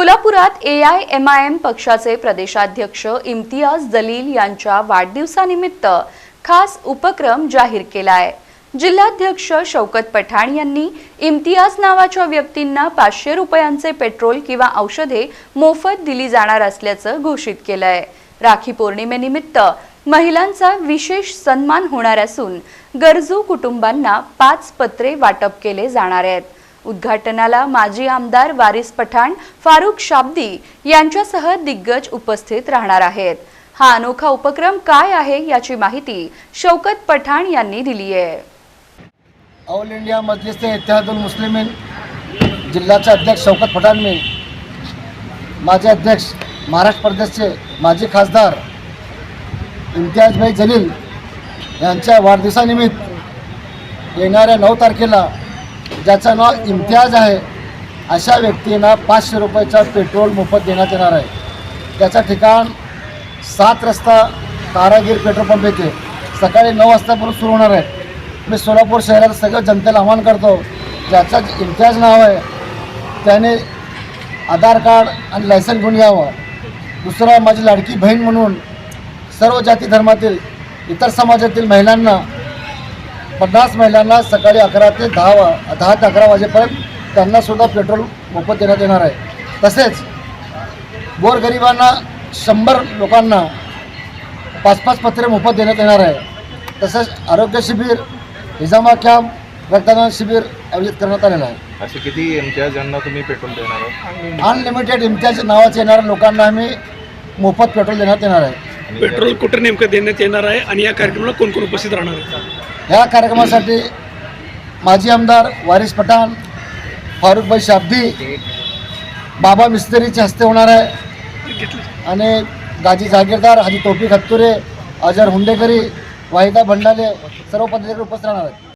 सोलापुरात A I M I M पक्षाचे प्रदेशाध्यक्ष इम्तियाज जलील यांच्या वाढदिवसानिमित्त खास उपक्रम जाहीर केलाय. जिल्हाध्यक्ष शौकत पठाण यांनी इम्तियाज नावाच्या व्यक्तींना पाचशे रुपयांचे पेट्रोल किंवा औषधे मोफत दिली जाणार असल्याचं घोषित केलंय. राखी पौर्णिमेनिमित्त महिलांचा विशेष सन्मान होणार असून गरजू कुटुंबांना पाच पत्रे वाटप केले जाणार आहेत. उद्घाटनाला माजी आमदार वारिस पठाण फारुख शाब्दी यांच्यासह दिग्गज उपस्थित राहणार आहेत. हा अनोखा उपक्रम काय आहे याची माहिती शौकत पठाण यांनी दिली आहे. ऑल इंडिया मजलिस इत्तेहादुल मुस्लिमीन जिल्ह्याचे अध्यक्ष शौकत पठाण मी माझे अध्यक्ष महाराष्ट्र प्रदेशचे माजी खासदार इम्तियाजभाई जलील यांच्या वाढदिवसानिमित्त येणाऱ्या नऊ तारखेला ज्याचं नाव इम्तियाज आहे अशा व्यक्तींना पाचशे रुपयाचा पेट्रोल मोफत देण्यात येणार आहे. त्याचं ठिकाण सात रस्ता कारागीर पेट्रोल पंप येथे सकाळी नऊ वाजतापर्यंत सुरू होणार आहे. मी सोलापूर शहरात सगळं जनतेला आवाहन करतो ज्याचं इम्तियाज नाव आहे त्याने आधार कार्ड आणि लायसन घेऊन यावं. दुसरं माझी लाडकी बहीण म्हणून सर्व जाती धर्मातील इतर समाजातील महिलांना पन्नास महिलांना सकाळी अकरा ते दहा वा दहा ते अकरा वाजेपर्यंत त्यांनासुद्धा पेट्रोल मोफत देण्यात येणार आहे. तसेच गोरगरिबांना शंभर लोकांना पाच पाच पत्रे मोफत देण्यात येणार आहे. तसेच आरोग्य शिबिर हिजामा कॅम्प रक्तदान शिबिर आयोजित करण्यात आलेलं आहे. असे किती इम्तियाजांना तुम्ही पेट्रोल देणार आहात? अनलिमिटेड इम्तियाज नावाचे येणाऱ्या लोकांना आम्ही मोफत पेट्रोल देण्यात येणार आहे. पेट्रोल कुठं नेमकं देण्यात येणार आहे आणि या कार्यक्रमाला कोण कोण उपस्थित राहणार आहे? ह्या कार्यक्रमासाठी माजी आमदार वारिस पठाण फारुखभाई शाब्दी बाबा मिस्त्रीचे हस्ते होणार आहे. आणि गाजी जागीरदार हाजी टोपी खत्तुरे अजर हुंडेकरी वाहिदा भंडाले सर्व पद्धतीकडे उपस्थित राहणार आहेत.